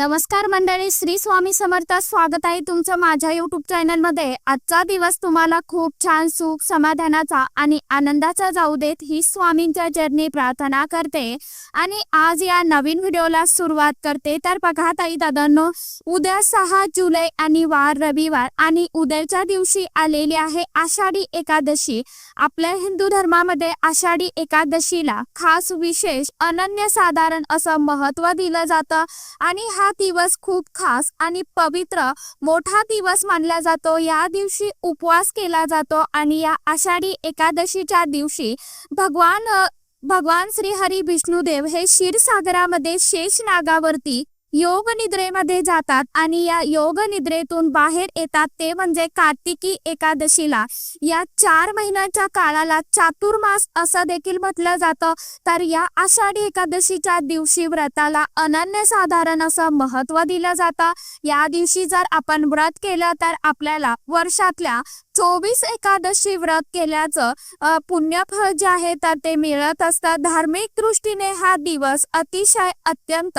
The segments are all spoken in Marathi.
नमस्कार मंडळी श्री स्वामी समर्थ स्वागत आहे तुमचं माझ्या युट्यूब चॅनलमध्ये आजचा दिवस तुम्हाला खूप छान सुख समाधानाचा आणि आनंदाचा जाऊ देत ही स्वामींच्या जर्नी प्रार्थना करते. आणि आज या नवीन व्हिडिओला सुरुवात करते. तर बघा ताई दादांनो उद्या सहा जुलै आणि वार रविवार आणि उद्याच्या दिवशी आलेली आहे आषाढी एकादशी. आपल्या हिंदू धर्मामध्ये आषाढी एकादशीला खास विशेष अनन्यसाधारण असं महत्त्व दिलं जातं. आणि हा दिवस खूप खास आणि पवित्र मोठा दिवस मानला जातो. या दिवशी उपवास केला जातो आणि या आषाढी एकादशीच्या दिवशी भगवान भगवान श्री हरी विष्णुदेव हे क्षीरसागरामध्ये शेष नागावरती योग निद्रेमध्ये जातात आणि या योग निद्रेतून बाहेर येतात ते म्हणजे कार्तिकी एकादशीला. या चार महिन्याच्या काळाला चातुर्मास असं देखील म्हटलं जातं. तर या आषाढी एकादशीच्या दिवशी व्रताला अनन्यसाधारण असं महत्त्व दिलं जातं. या दिवशी जर आपण व्रत केलं तर आपल्याला वर्षातल्या चोवीस एकादशी व्रत केल्याचं पुण्यफळ जे आहे तर ते मिळत असतं धार्मिक दृष्टीने हा दिवस अतिशय अत्यंत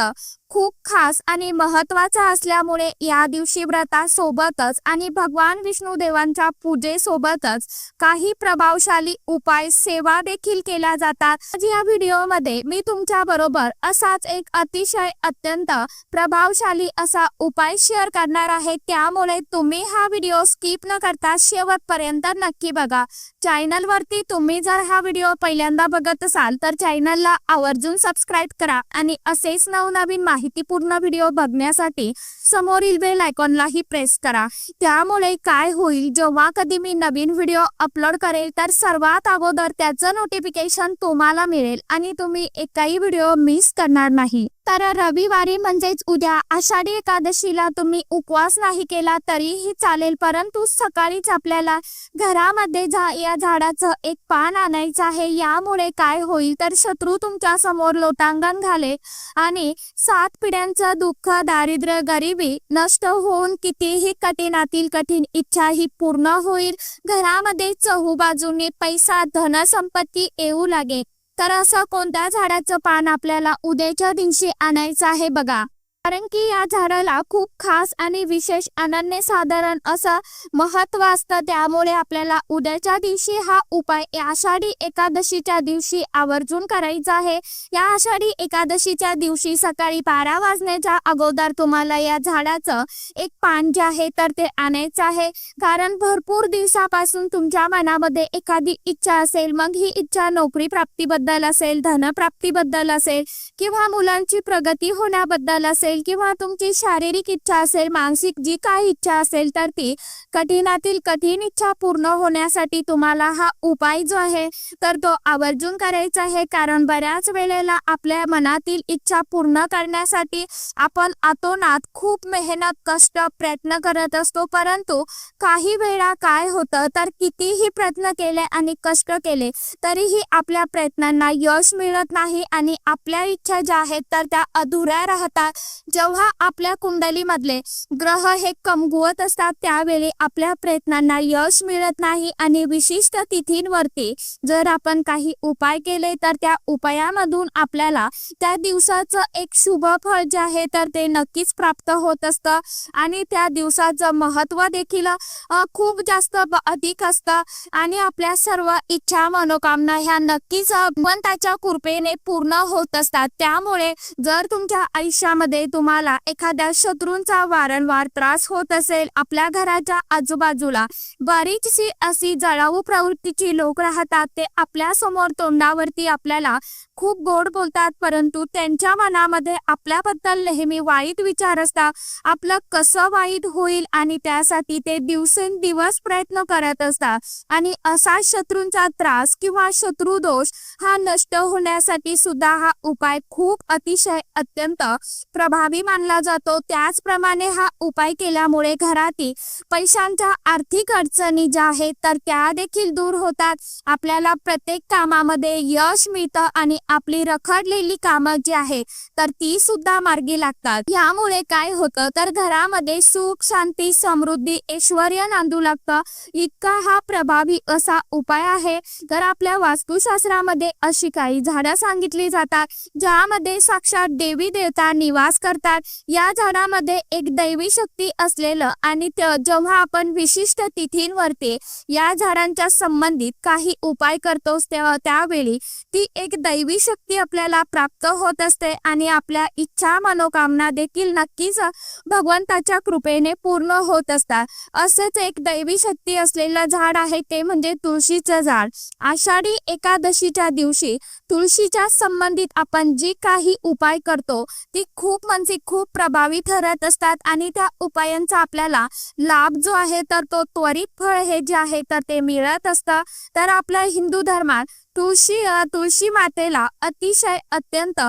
खूप खास आणि महत्त्वाचा असल्यामुळे या दिवशी व्रतासोबतच आणि भगवान विष्णू देवांच्या पूजेसोबतच काही प्रभावशाली उपाय सेवा देखील केल्या जातात. या व्हिडिओमध्ये मी तुमच्या बरोबर असाच एक अतिशय अत्यंत प्रभावशाली असा उपाय शेअर करणार आहे. त्यामुळे तुम्ही हा व्हिडिओ स्किप न करता शेवटपर्यंत नक्की बघा. चॅनल वरती तुम्ही जर हा व्हिडिओ पहिल्यांदा बघत असाल तर चॅनलला आवर्जून सबस्क्राईब करा आणि असेच नवनवीन माहितीपूर्ण व्हिडिओ बघण्यासाठी समोरील बेल आयकॉनलाही प्रेस करा. त्यामुळे काय होईल जेव्हा कधी मी नवीन व्हिडिओ अपलोड करेल तर सर्वात अगोदर त्याचं नोटिफिकेशन तुम्हाला मिळेल आणि तुम्ही एकाही व्हिडिओ मिस करणार नाही. तर रविवारी म्हणजेच उद्या आषाढी एकादशीला तुम्ही उपवास नाही केला तरीही चालेल. परंतु सकाळीच आपल्याला घरामध्ये जा या झाडाचं एक पान आणायचं आहे. यामुळे काय होईल तर शत्रू तुमच्यासमोर लोटांगण घाले आणि सात पिढ्यांचं दुःख दारिद्र्य गरिबी नष्ट होऊन कितीही कठीणातील कठीण इच्छा ही पूर्ण होईल. घरामध्ये चहूबाजूने पैसा धनसंपत्ती येऊ लागेल. तर असं कोणत्या झाडाचं पान आपल्याला उद्याच्या दिवशी आणायचं आहे बघा. कारण की या झाडाला खूप खास आणि विशेष अनन्यसाधारण असं महत्त्व असतं. त्यामुळे आपल्याला उद्याच्या दिवशी हा उपाय या आषाढी एकादशीच्या दिवशी आवर्जून करायचा आहे. या आषाढी एकादशीच्या दिवशी सकाळी बारा वाजण्याच्या अगोदर तुम्हाला या झाडाचं एक पान जे आहे तर ते आणायचं आहे. कारण भरपूर दिवसापासून तुमच्या मनामध्ये एखादी इच्छा असेल मग ही इच्छा नोकरी प्राप्तीबद्दल असेल धनप्राप्तीबद्दल असेल किंवा मुलांची प्रगती होण्याबद्दल असेल किंवा तुमची शारीरिक इच्छा असेल मानसिक जी काही इच्छा असेल तर ती कठीणातील कठीण इच्छा पूर्ण होण्यासाठी तुम्हाला हा उपाय जो आहे तर तो आवर्जून करायचा आहे. कारण बऱ्याच वेळेला आपल्या मनातील इच्छा पूर्ण करण्यासाठी आपण आतोनात खूप मेहनत कष्ट प्रयत्न करत असतो. परंतु काही वेळा काय होतं तर कितीही प्रयत्न केले आणि कष्ट केले तरीही आपल्या प्रयत्नांना यश मिळत नाही आणि आपल्या इच्छा ज्या आहेत तर त्या अधुऱ्या राहतात. जेव्हा आपल्या कुंडलीमधले ग्रह हे कमकुवत असतात त्यावेळी आपल्या प्रयत्नांना यश मिळत नाही. आणि विशिष्ट तिथींवरती जर आपण काही उपाय केले तर त्या उपायामधून आपल्याला त्या दिवसाचं एक शुभ फळ जे आहे तर ते नक्कीच प्राप्त होत असतं. आणि त्या दिवसाचं महत्त्व देखील खूप जास्त अधिक असतं. आणि आपल्या सर्व इच्छा मनोकामना ह्या नक्कीच भगवंताच्या कृपेने पूर्ण होत असतात. त्यामुळे जर तुमच्या आयुष्यामध्ये तुम्हाला एखाद्या शत्रूंचा वारंवार त्रास होत असेल आपल्या घराच्या आजूबाजूला बरीचशी अशी जळाऊ प्रवृत्तीची लोक राहतात ते आपल्यासमोर तोंडावरती आपल्याला खूप गोड बोलतात परंतु त्यांच्या मनामध्ये आपल्याबद्दल नेहमी वाईट विचार असतात आपलं कसं वाईट होईल आणि त्यासाठी ते दिवसेंदिवस प्रयत्न करत असतात आणि असा शत्रूंचा त्रास किंवा शत्रू दोष हा नष्ट होण्यासाठी सुद्धा हा उपाय खूप अतिशय अत्यंत प्रभावी मानला जातो. त्याचप्रमाणे हा उपाय केल्यामुळे घरातील पैशांच्या आर्थिक अडचणी ज्या आहेत तर त्या देखील दूर होतात. आपल्याला प्रत्येक कामामध्ये यश मिळतं आणि आपली रखडलेली कामं जी आहे तर ती सुद्धा मार्गी लागतात. यामुळे काय होतं तर घरामध्ये सुख शांती समृद्धी ऐश्वर नांदू लागतं. इतका हा प्रभावी असा उपाय आहे. तर आपल्या वास्तुशास्त्रामध्ये अशी काही झाडं सांगितली जातात ज्यामध्ये साक्षात देवी देवता निवास करतात. या झाडामध्ये एक दैवी शक्ती असलेलं आणि जेव्हा आपण विशिष्ट तिथींवरती या झाडांच्या संबंधित काही उपाय करतो तेव्हा त्यावेळी ती एक दैवी शक्ती आपल्याला प्राप्त होत असते आणि आपल्या इच्छा मनोकामना देखील नक्कीच भगवंताच्या कृपेने पूर्ण होत असतात. असेच एक दैवी शक्ती असलेलं झाड आहे ते म्हणजे तुळशीचं झाड. आषाढी एकादशीच्या दिवशी तुळशीच्या संबंधित आपण जी काही उपाय करतो ती खूप म्हणजे खूप प्रभावी ठरत असतात आणि त्या उपायांचा आपल्याला लाभ जो आहे तर तो त्वरित फळ हे जे आहे तर ते मिळत असतं. तर आपल्या हिंदू धर्मात तुळशी तुळशी मातेला अतिशय अत्यंत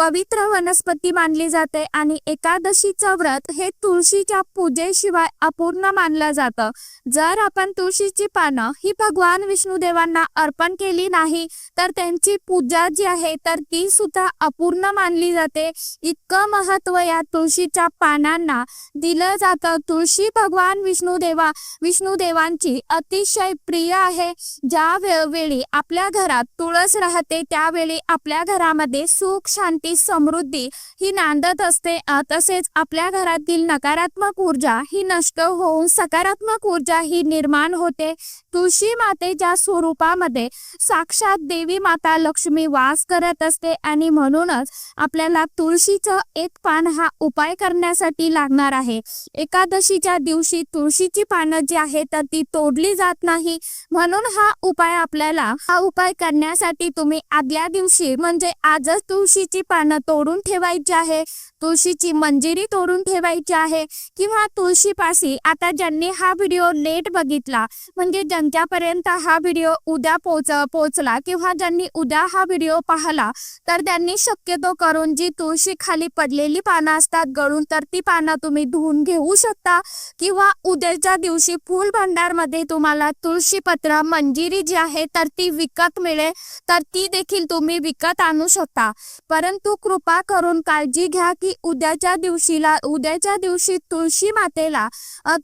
पवित्र वनस्पती मानली जाते आणि एकादशीचं व्रत हे तुळशीच्या पूजेशिवाय अपूर्ण मानलं जातं. जर आपण तुळशीची पानं ही भगवान विष्णुदेवांना अर्पण केली नाही तर त्यांची पूजा जी आहे तर ती सुद्धा अपूर्ण मानली जाते. इतकं महत्त्व या तुळशीच्या पानांना दिलं जातं. तुळशी भगवान विष्णुदेवा विष्णुदेवांची अतिशय प्रिय आहे. ज्या वेळी आपल्या घरात तुळस राहते त्यावेळी आपल्या घरामध्ये सुख शांती समृद्धी ही नांदत असते. तसेच आपल्या घरातील नकारात्मक ऊर्जा ही नष्ट होऊन सकारात्मक ऊर्जा ही निर्माण होते. तुळशी मातेच्या स्वरूपामध्ये साक्षात देवी माता लक्ष्मी वास करत असते आणि म्हणूनच आपल्याला तुळशीचं एक पान हा उपाय करण्यासाठी लागणार आहे. एकादशीच्या दिवशी तुळशीची पानं जी आहे तर ती तोडली जात नाही. म्हणून हा उपाय आपल्याला हा उपाय करण्यासाठी तुम्ही आदल्या दिवशी म्हणजे आजच तुळशीची पानं तोडून ठेवायची आहे. तुळशीची मंजिरी तोडून ठेवायची आहे. किंवा तुळशीपाशी आता ज्यांनी हा व्हिडिओ लेट बघितला म्हणजे ज्यांच्यापर्यंत हा व्हिडिओ उद्या पोच पोचला किंवा ज्यांनी उद्या हा व्हिडिओ पाहला तर त्यांनी शक्यतो करून जी तुळशी खाली पडलेली पानं असतात गळून तर ती पानं तुम्ही धुवून घेऊ शकता. किंवा उद्याच्या दिवशी फुल भंडारमध्ये तुम्हाला तुळशी पत्र मंजिरी जी आहे तर ती विकत मिळेल तर ती देखील तुम्ही विकत आणू शकता. परंतु कृपा करून काळजी घ्या की उद्याच्या दिवशीला उद्याच्या दिवशी तुळशी मातेला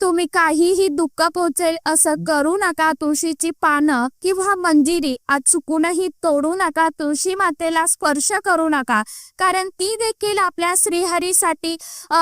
तुम्ही काहीही दुःख पोचेल असं करू नका. तुळशीची पानं किंवा मंजिरी आज चुकूनही तोडू नका. तुळशी मातेला स्पर्श करू नका. कारण ती देखील आपल्या श्रीहरीसाठी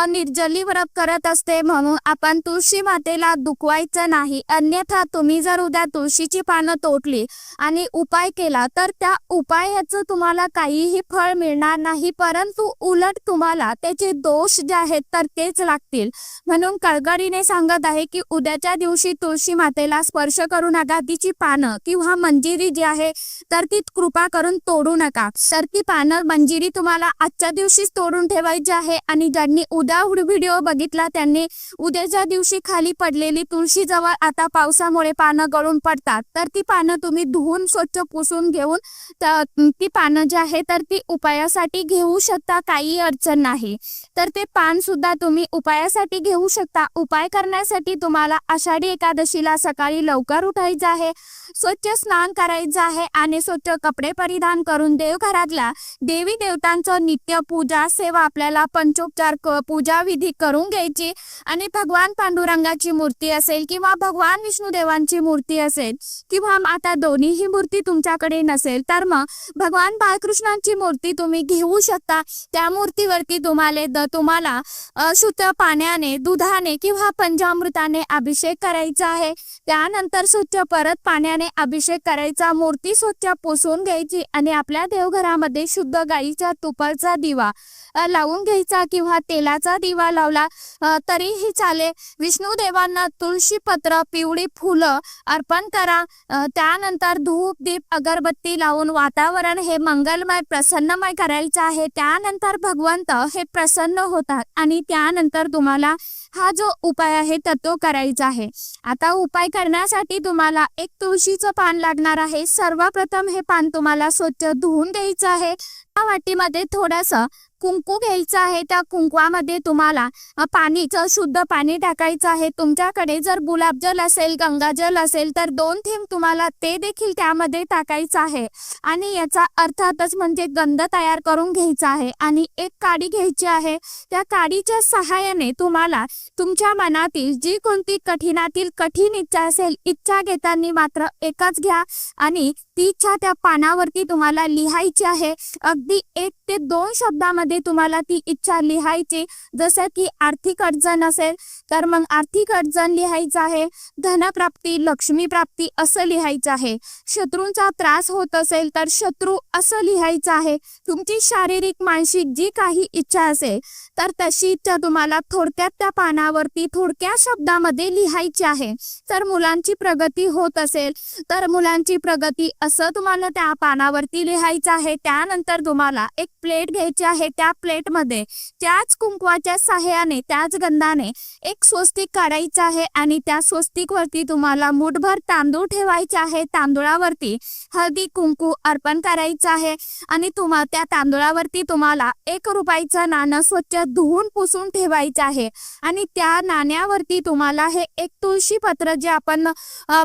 निर्जली व्रत करत असते. म्हणून आपण तुळशी मातेला दुखवायचं नाही. अन्यथा तुम्ही जर उद्या तुळशीची पानं तोडली आणि उपाय केला तर त्या उपायाचं तुम्हाला काहीही फळ मिळणार नाही परंतु उलट तुम्हाला त्याचे दोष जे आहेत तर तेच लागतील. म्हणून कळकळीने सांगत आहे की उद्याच्या दिवशी तुळशी मातेला स्पर्श करू नका तिची पानं किंवा मंजिरी जी आहे तर ती कृपा करून तोडू नका. तर ती पानं मंजिरी तुम्हाला आजच्या दिवशीच तोडून ठेवायची आहे आणि ज्यांनी उद्या व्हिडिओ बघितला त्यांनी उद्याच्या दिवशी खाली पडलेली तुळशी जवळ आता पावसामुळे पानं गळून पडतात. तर ती पानं तुम्ही धुवून स्वच्छ पुसून घेऊन ती पानं जी आहे तर ती उपायासाठी घेऊ शकता काही अडचण नाही. तर ते पान सुद्धा तुम्ही उपायासाठी घेऊ शकता. उपाय करण्यासाठी तुम्हाला आषाढी एकादशीला सकाळी लवकर उठायचं आहे. स्वच्छ स्नान करायचं आहे आणि स्वच्छ कपडे परिधान करून देवघरातल्या देवी देवतांचं नित्य पूजा सेवा आपल्याला पंचोपचार पूजा विधी करून घ्यायची आणि भगवान पांडुरंगाची मूर्ती असेल किंवा भगवान विष्णुदेवांची मूर्ती असेल किंवा आता दोन्हीही मूर्ती तुमच्याकडे नसेल तर मग भगवान बाळकृष्णांची मूर्ती तुम्ही घेऊ शकता. त्या मूर्तीवरती तुम्हाला तुम्हाला शुद्ध पाण्याने दुधाने किंवा पंचामृताने अभिषेक करायचा आहे. त्यानंतर स्वच्छ परत पाण्याने अभिषेक करायचा. मूर्ती स्वच्छ पुसून घ्यायची आणि आपल्या देवघरामध्ये शुद्ध गाईच्या तुपाचा दिवा लावून घ्यायचा किंवा तेलाचा दिवा लावला तरीही चालेल. विष्णू देवांना तुळशी पत्र पिवळी फुलं अर्पण करा. त्यानंतर धूप दीप अगरबत्ती लावून वातावरण हे मंगलमय प्रसन्नमय करायचं आहे. त्यानंतर भगवंत हे प्रसन्न होतात आणि त्यानंतर तुम्हाला हा जो उपाय आहे तर तो करायचा आहे. आता उपाय करण्यासाठी तुम्हाला एक तुळशीचं पान लागणार आहे. सर्वप्रथम हे पान तुम्हाला स्वच्छ धुवून द्यायचं आहे. त्या वाटीमध्ये थोडंसं कुंकू घ्यायचं आहे त्या कुंकवामध्ये तुम्हाला पाणीचं शुद्ध पाणी टाकायचं आहे. तुमच्याकडे जर गुलाबजल असेल गंगाजल असेल तर दोन थेंब तुम्हाला ते देखील त्यामध्ये टाकायचं आहे. आणि याचा अर्थातच म्हणजे गंध तयार करून घ्यायचा आहे. आणि एक काडी घ्यायची आहे. त्या काडीच्या सहाय्याने तुम्हाला तुमच्या मनातील जी कोणती कठीणातील कठीण इच्छा असेल इच्छा घेताना मात्र एकच घ्या. आणि ती इच्छा त्या पानावरती तुम्हाला लिहायची आहे. अगदी एक ते दोन शब्दामध्ये तुम्हाला ती इच्छा लिहायची. जसं की आर्थिक अडचण असेल तर मग आर्थिक अडचण लिहायचं आहे. धनप्राप्ती लक्ष्मी प्राप्ती असं लिहायचं आहे. शत्रूंचा त्रास होत असेल तर शत्रू असं लिहायचं आहे. तुमची शारीरिक मानसिक जी काही इच्छा असेल तर तशी इच्छा तुम्हाला थोडक्यात त्या पानावरती थोडक्या शब्दामध्ये लिहायची आहे. तर मुलांची प्रगती होत असेल तर मुलांची प्रगती असं तुम्हाला त्या पानावरती लिहायचं आहे. त्यानंतर तुम्हाला एक प्लेट घ्यायची आहे. त्या प्लेटमध्ये त्याच कुंकवाच्या सहाय्याने त्याच गंधाने एक स्वस्तिक काढायचं आहे आणि त्या स्वस्तिकवरती तुम्हाला मुठभर तांदूळ ठेवायचे आहे. तांदूळावरती हळदी कुंकू अर्पण करायचं आहे आणि तुम्हा त्या तांदूळावरती तुम्हाला एक रुपयाचं नाणं स्वच्छ धुवून पुसून ठेवायचं आहे. आणि त्या नाण्यावरती तुम्हाला हे एक तुळशी पत्र जे आपण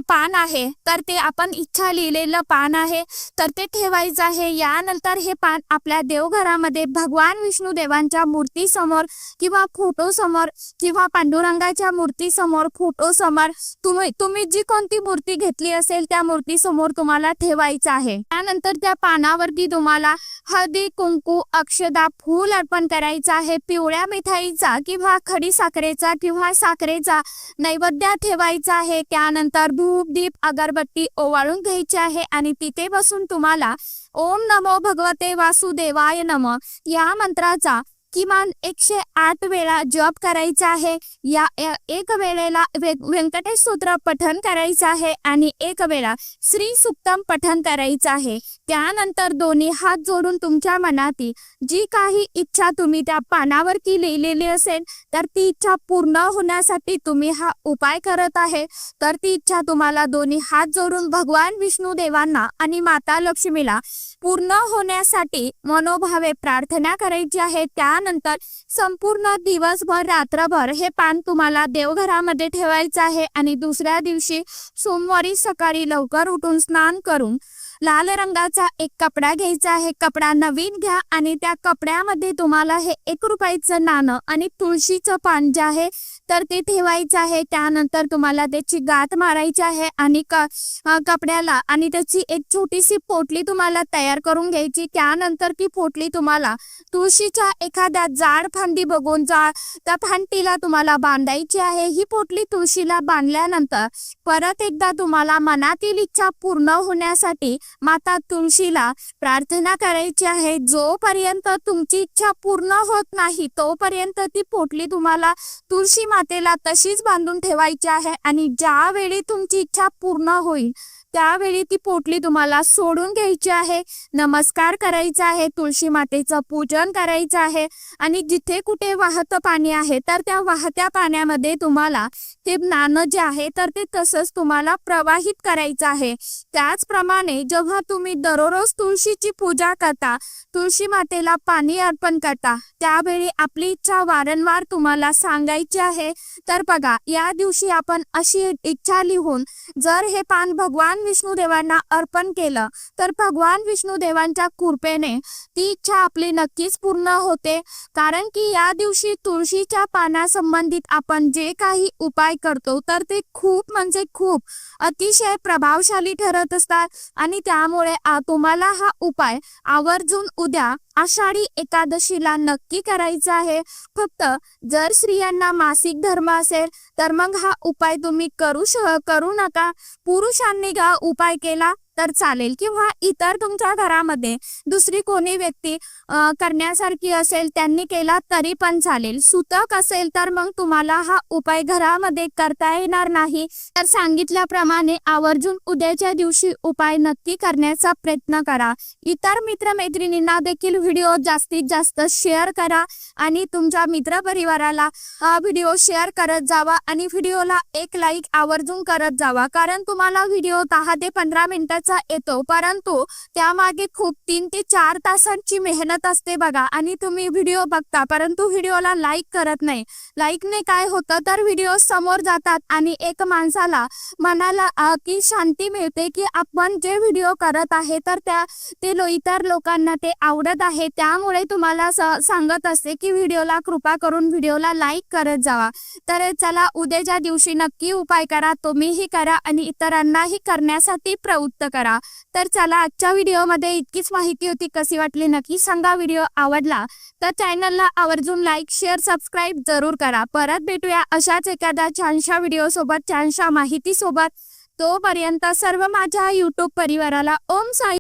पान आहे तर ते आपण इच्छा लिहिलेलं पान आहे तर ते ठेवायचं आहे. यानंतर हे पान आपल्या देवघरामध्ये भगवान विष्णू देवांच्या मूर्ती समोर किंवा फोटो समोर किंवा पांडुरंगाच्या मूर्ती समोर फोटो समोर तुम्ही तुम्ही जी कोणती मूर्ती घेतली असेल त्या मूर्ती समोर तुम्हाला ठेवायचं आहे. त्यानंतर त्या पानावरती तुम्हाला हळदी कुंकू अक्षदा फूल अर्पण करायचं. आहे पिवळ्या मिठाईचा किंवा खडी साखरेचा किंवा साखरेचा नैवेद्य ठेवायचा आहे. त्यानंतर धूप दीप अगरबत्ती ओवाळून घ्यायची आहे आणि तिथे बसून तुम्हाला ओम नमो भगवते वासुदेवाय नम या मंत्राचा किमान एकशे आठ वेळा जप करायचा आहे. या एक वेळेला व्यंकटेश सूत्र पठन करायचं आहे आणि एक वेळा श्री सुक्तम पठन करायचं आहे. त्यानंतर दोन्ही हात जोडून तुमच्या मनातील जी काही इच्छा तुम्ही त्या पानावरती लिहिलेली असेल तर ती इच्छा पूर्ण होण्यासाठी तुम्ही हा उपाय करत आहे. तर ती इच्छा तुम्हाला दोन्ही हात जोडून भगवान विष्णू देवांना आणि माता लक्ष्मीला पूर्ण होण्यासाठी मनोभावे प्रार्थना करायची आहे. त्या त्यानंतर संपूर्ण दिवसभर रात्रभर हे पान तुम्हाला देवघरामध्ये ठेवायचं आहे आणि दुसऱ्या दिवशी सोमवारी सकाळी लवकर उठून स्नान करून लाल रंगाचा एक कपडा घ्यायचा आहे. कपडा नवीन घ्या आणि त्या कपड्यामध्ये तुम्हाला हे एक रुपयाचं नाणं आणि तुळशीचं पान जे आहे तर ते ठेवायचं आहे. त्यानंतर तुम्हाला त्याची गाठ मारायची आहे आणि कपड्याला आणि त्याची एक छोटीशी पोटली तुम्हाला तयार करून घ्यायची. त्यानंतर ती पोटली तुम्हाला तुळशीच्या एखाद्या जाड फांदी बघून जा त्या फांदीला तुम्हाला बांधायची आहे. ही पोटली तुळशीला बांधल्यानंतर परत एकदा तुम्हाला मनातील इच्छा पूर्ण होण्यासाठी माता तुळशीला प्रार्थना करायची आहे. जोपर्यंत तुमची इच्छा पूर्ण होत नाही तोपर्यंत ती पोटली तुम्हाला तुळशी मातेला तशीच बांधून ठेवायची आहे आणि ज्यावेळी तुमची इच्छा पूर्ण होईल त्यावेळी ती पोटली तुम्हाला सोडून घ्यायची आहे. नमस्कार करायचा आहे तुळशी मातेचं पूजन करायचं आहे. आणि जिथे कुठे वाहतं पाणी आहे तर त्या वाहत्या पाण्यामध्ये तुम्हाला ते नाणं जे आहे तर ते तसंच तुम्हाला प्रवाहित करायचं आहे. त्याचप्रमाणे जेव्हा तुम्ही दररोज तुळशीची पूजा करता तुळशी मातेला पाणी अर्पण करता त्यावेळी आपली इच्छा वारंवार तुम्हाला सांगायची आहे. तर बघा या दिवशी आपण अशी इच्छा लिहून जर हे पान भगवान विष्णुदेवांना अर्पण केलं तर भगवान विष्णुदेवांच्या कृपेने ती इच्छा आपली नक्कीच पूर्ण होते. कारण की या दिवशी तुळशीच्या पानासंबंधित आपण जे काही उपाय करतो तर ते खूप म्हणजे खूप अतिशय प्रभावशाली ठरत असतात. आणि त्यामुळे तुम्हाला हा उपाय आवर्जून उद्या आषाढी एकादशीला नक्की करायचं आहे. फक्त जर स्त्रियांना मासिक धर्म असेल तर मग हा उपाय तुम्ही करू श करू नका. पुरुषांनी हा उपाय केला तर चालेल. किंवा इतर तुमच्या घरामध्ये दुसरी कोणी व्यक्ती करण्यासारखी असेल त्यांनी केला तरी पण चालेल. सुतक असेल तर मग तुम्हाला हा उपाय घरामध्ये करता येणार नाही. तर सांगितल्याप्रमाणे आवर्जून उद्याच्या दिवशी उपाय नक्की करण्याचा प्रयत्न करा. इतर मित्रमैत्रिणींना देखील व्हिडिओ जास्तीत जास्त शेअर करा आणि तुमच्या मित्रपरिवाराला हा व्हिडिओ शेअर करत जावा आणि व्हिडिओला एक लाईक आवर्जून करत जावा. कारण तुम्हाला व्हिडिओ दहा ते पंधरा मिनिटाचा आनंदाचा येतो. परंतु त्यामागे खूप तीन ते चार तासांची मेहनत असते बघा. आणि तुम्ही व्हिडिओ बघता. परंतु व्हिडिओला लाईक करत नाही. लाईकने काय होतं? तर व्हिडिओ समोर जातात आणि एक माणसाला मनाला की शांती मिळते की आपण जे व्हिडिओ करत आहे तर त्या ते लो इतर लोकांना ते आवडत आहे. त्यामुळे तुम्हाला सांगत असते की व्हिडिओला कृपा करून व्हिडिओला लाईक करत जावा. तर चला उद्याच्या दिवशी नक्की उपाय करा. तुम्हीही करा आणि इतरांनाही करण्यासाठी प्रवृत्त करा. तर चला आजच्या व्हिडिओमध्ये इतकीच माहिती होती कशी वाटली नक्की सांगा. व्हिडिओ आवडला तर चॅनलला आवर्जून लाईक शेअर सबस्क्राईब जरूर करा. परत भेटूया अशाच एखाद्या छानशा व्हिडिओ सोबत छानशा माहिती सोबत तोपर्यंत सर्व माझ्या युट्यूब परिवाराला ओम साई